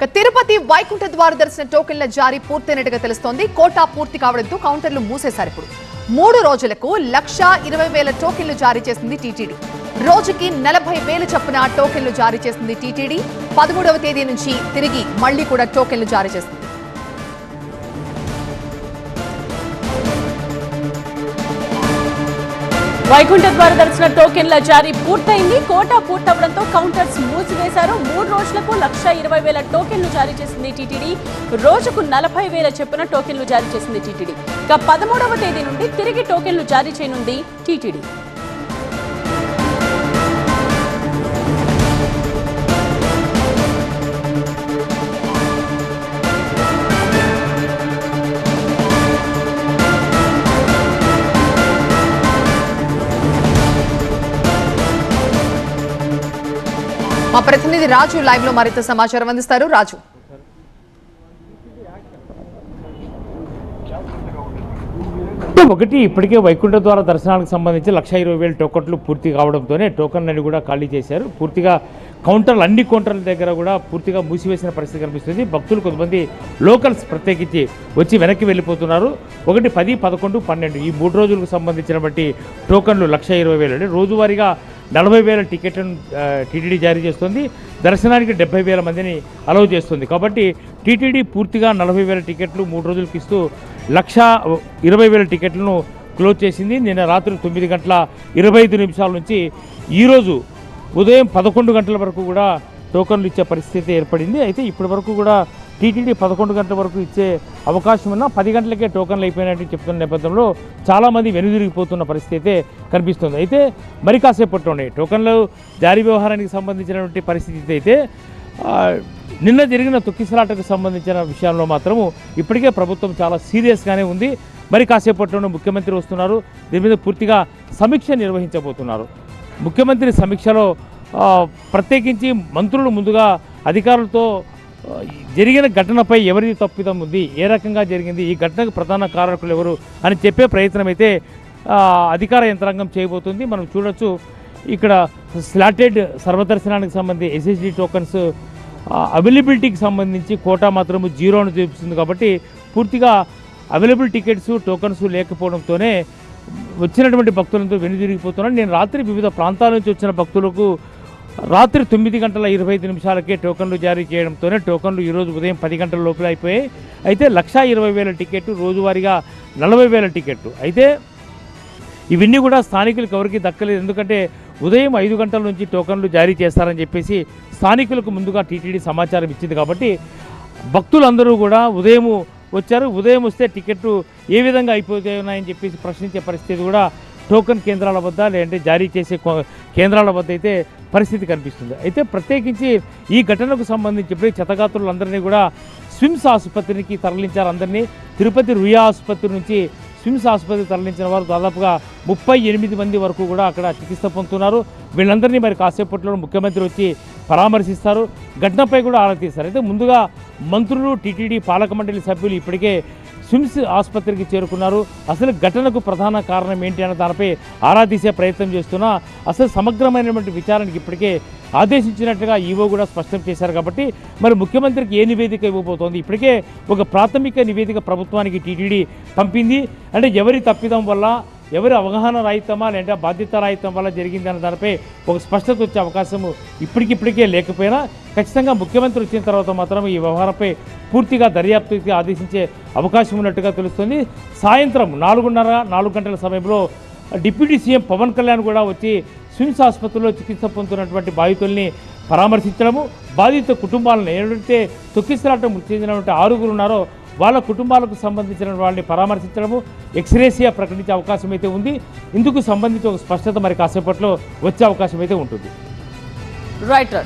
ఇక తిరుపతి వైకుంఠ ద్వార దర్శన టోకెన్ల జారీ పూర్తయినట్టుగా తెలుస్తోంది. కోటా పూర్తి కావడంతో కౌంటర్లు మూసేశారు ఇప్పుడు. మూడు రోజులకు లక్ష ఇరవై వేల టోకెన్లు జారీ చేసింది టీటీడీ. రోజుకి నలభై వేలు చొప్పున టోకెన్లు జారీ చేసింది టీటీడీ. పదమూడవ తేదీ నుంచి తిరిగి మళ్ళీ కూడా టోకెన్లు జారీ చేస్తుంది వైకుంఠ ద్వార దర్శన టోకెన్ల జారీ పూర్తయింది. కోటా పూర్తవడంతో కౌంటర్స్ మూసివేశారు. మూడు రోజులకు లక్ష ఇరవై వేల టోకెన్లు జారీ చేసింది టీటీడీ. రోజుకు నలభై వేల చొప్పున టోకెన్లు జారీ చేసింది టీటీడీ. ఇక పదమూడవ తేదీ నుండి తిరిగి టోకెన్లు జారీ చేయనుంది టీటీడీ. మా ప్రతినిధి రాజు లైవ్లో మరింత సమాచారం అందిస్తారు. రాజు. ఒకటి ఇప్పటికే వైకుంఠ ద్వార దర్శనానికి సంబంధించి లక్ష ఇరవై వేల టోకన్లు పూర్తి కావడంతోనే టోకన్లని కూడా ఖాళీ చేశారు. పూర్తిగా కౌంటర్లు అన్ని కౌంటర్ల దగ్గర కూడా పూర్తిగా మూసివేసిన పరిస్థితి కనిపిస్తుంది. భక్తులు కొంతమంది లోకల్స్ ప్రత్యేకించి వచ్చి వెనక్కి వెళ్ళిపోతున్నారు. ఒకటి పది పదకొండు పన్నెండు ఈ మూడు రోజులకు సంబంధించినటువంటి టోకన్లు లక్ష ఇరవై వేలు. అంటే రోజువారీగా నలభై వేల టికెట్లను టీటీడీ జారీ చేస్తుంది. దర్శనానికి డెబ్బై వేల మందిని అలౌ చేస్తుంది. కాబట్టి టీటీడీ పూర్తిగా నలభై వేల టికెట్లు మూడు రోజులకు ఇస్తూ లక్ష ఇరవై వేల టికెట్లను క్లోజ్ చేసింది. నిన్న రాత్రి తొమ్మిది గంటల ఇరవై ఐదు నిమిషాల నుంచి ఈరోజు ఉదయం పదకొండు గంటల వరకు కూడా టోకన్లు ఇచ్చే పరిస్థితి ఏర్పడింది. అయితే ఇప్పటి వరకు కూడా టీటీడీ పదకొండు గంటల వరకు ఇచ్చే అవకాశం ఉన్నా పది గంటలకే టోకన్లు అయిపోయినట్టు చెప్తున్న నేపథ్యంలో చాలామంది వెనుదిరిగిపోతున్న పరిస్థితి అయితే కనిపిస్తుంది. అయితే మరి కాసేపట్లోనే టోకన్లు జారీ వ్యవహారానికి సంబంధించినటువంటి పరిస్థితి అయితే నిన్న జరిగిన తొక్కిసలాటకు సంబంధించిన విషయంలో మాత్రము ఇప్పటికే ప్రభుత్వం చాలా సీరియస్గానే ఉంది. మరి కాసేపట్లోనే ముఖ్యమంత్రి వస్తున్నారు. దీని మీద పూర్తిగా సమీక్ష నిర్వహించబోతున్నారు. ముఖ్యమంత్రి సమీక్షలో ప్రత్యేకించి మంత్రులు ముందుగా అధికారులతో జరిగిన ఘటనపై ఎవరిది తప్పిదం ఉంది? ఏ రకంగా జరిగింది? ఈ ఘటనకు ప్రధాన కారకులు ఎవరు అని చెప్పే ప్రయత్నం అయితే అధికార యంత్రాంగం చేయబోతుంది. మనం చూడొచ్చు ఇక్కడ స్లాటెడ్ సర్వదర్శనానికి సంబంధించి ఎస్ఎస్డి టోకన్స్ అవైలబిలిటీకి సంబంధించి కోటా మాత్రము జీరోను చూపిస్తుంది కాబట్టి పూర్తిగా అవైలబుల్ టికెట్స్ టోకన్స్ లేకపోవడంతోనే వచ్చినటువంటి భక్తులతో వెనుదిరిగిపోతున్నాను నేను రాత్రి వివిధ ప్రాంతాల నుంచి వచ్చిన భక్తులకు రాత్రి తొమ్మిది గంటల ఇరవై ఐదు నిమిషాలకే టోకన్లు జారీ చేయడంతోనే టోకన్లు ఈరోజు ఉదయం పది గంటల లోపల అయిపోయాయి. అయితే లక్షా ఇరవై వేల టికెట్ రోజువారీగా నలభై వేల టికెట్ అయితే ఇవన్నీ కూడా స్థానికులకు ఎవరికి దక్కలేదు. ఎందుకంటే ఉదయం ఐదు గంటల నుంచి టోకన్లు జారీ చేస్తారని చెప్పేసి స్థానికులకు ముందుగా టీటీడీ సమాచారం ఇచ్చింది కాబట్టి భక్తులందరూ కూడా ఉదయం వచ్చారు. ఉదయం వస్తే టికెట్లు ఏ విధంగా అయిపోతున్నాయని చెప్పేసి ప్రశ్నించే పరిస్థితి కూడా టోకన్ కేంద్రాల వద్ద లేదంటే జారీ చేసే కేంద్రాల వద్ద అయితే పరిస్థితి కనిపిస్తుంది. అయితే ప్రత్యేకించి ఈ ఘటనకు సంబంధించి ఇప్పుడే చెతగాత్రులందరినీ కూడా స్విమ్స్ ఆసుపత్రికి తరలించారు అందరినీ. తిరుపతి రుయా ఆసుపత్రి నుంచి స్విమ్స్ ఆసుపత్రికి తరలించిన వారు దాదాపుగా ముప్పై ఎనిమిది మంది వరకు కూడా అక్కడ చికిత్స పొందుతున్నారు. వీళ్ళందరినీ మరి కాసేపట్లో ముఖ్యమంత్రి వచ్చి పరామర్శిస్తారు. ఘటనపై కూడా ఆరా తీస్తారు అయితే ముందుగా మంత్రులు టీటీడీ పాలక మండలి సభ్యులు ఇప్పటికే స్విమ్స్ ఆసుపత్రికి చేరుకున్నారు. అసలు ఘటనకు ప్రధాన కారణం ఏంటి అన్న దానిపై ఆరా తీసే ప్రయత్నం చేస్తున్నా అసలు సమగ్రమైనటువంటి విచారణకి ఇప్పటికే ఆదేశించినట్టుగా ఈవో కూడా స్పష్టం చేశారు కాబట్టి మరి ముఖ్యమంత్రికి ఏ నివేదిక ఇవ్వబోతోంది? ఇప్పటికే ఒక ప్రాథమిక నివేదిక ప్రభుత్వానికి టీటీడీ పంపింది. అంటే ఎవరి తప్పిదం వల్ల ఎవరి అవగాహన రాయితమా లేదా బాధ్యత రాయితం వల్ల జరిగింది అన్న దానిపై ఒక స్పష్టత వచ్చే అవకాశము ఇప్పటికిప్పటికే లేకపోయినా ఖచ్చితంగా ముఖ్యమంత్రి వచ్చిన తర్వాత మాత్రం ఈ వ్యవహారంపై పూర్తిగా దర్యాప్తుకి ఆదేశించే అవకాశం ఉన్నట్టుగా తెలుస్తుంది. సాయంత్రం నాలుగున్నర నాలుగు గంటల సమయంలో డిప్యూటీ సీఎం పవన్ కళ్యాణ్ కూడా వచ్చి స్విమ్స్ ఆసుపత్రిలో చికిత్స పొందుతున్నటువంటి బాధితుల్ని పరామర్శించడము బాధిత కుటుంబాలను ఏదైతే తొక్కిసలాట మృతి చెందినటువంటి ఆరుగురు ఉన్నారో వాళ్ళ కుటుంబాలకు సంబంధించిన వాళ్ళని పరామర్శించడము ఎక్స్రేసియా ప్రకటించే అవకాశం అయితే ఉంది. ఇందుకు సంబంధించి ఒక స్పష్టత మరి కాసేపట్లో వచ్చే అవకాశం అయితే ఉంటుంది. రైట్